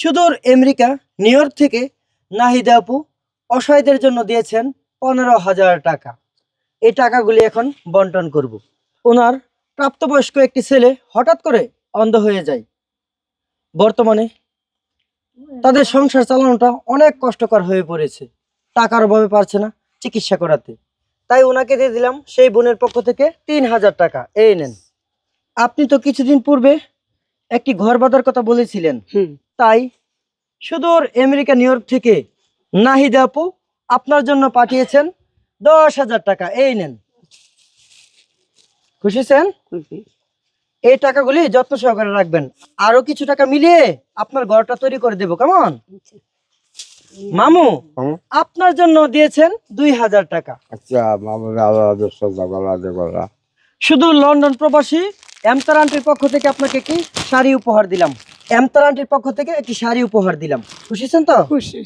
সুদূর America, new York থেকে নাহিদা আপু অসহায়দের জন্য দিয়েছেন পনেরো হাজার টাকা। এই টাকাগুলি এখন বন্টন করব। ওনার প্রাপ্তবয়স্ক একটি ছেলে হঠাৎ করে অন্ধ হয়ে যায়। বর্তমানে তাদের সংসার চালানোটা অনেক কষ্টকর হয়ে পড়েছে। টাকার অভাবে পারছে না চিকিৎসা করাতে। তাই ওনাকে দিয়ে দিলাম সেই বোনের পক্ষ থেকে তিন হাজার টাকা। এই নেন। আপনি তো কিছুদিন পূর্বে একটি ঘর বাঁধার কথা বলেছিলেন। তাই সুদূর আমেরিকা নিউ ইয়র্ক থেকে নাহিদা আপু আপনার জন্য পাঠিয়েছেন দশ হাজার টাকা। এই নেন। খুশি খুশি। এই টাকাগুলি যত্ন সহকারে রাখবেন। আরও কিছু টাকা মিলিয়ে আপনার ঘরটা তৈরি করে দেবো কেমন? মামু আপনার জন্য দিয়েছেন দুই হাজার টাকা। আচ্ছা শুধু লন্ডন প্রবাসী এমতার আন্টির পক্ষ থেকে আপনাকে কি শাড়ি উপহার দিলাম। এমতার আন্টির পক্ষ থেকে একটি শাড়ি উপহার দিলাম। খুশিছেন তো? খুশি।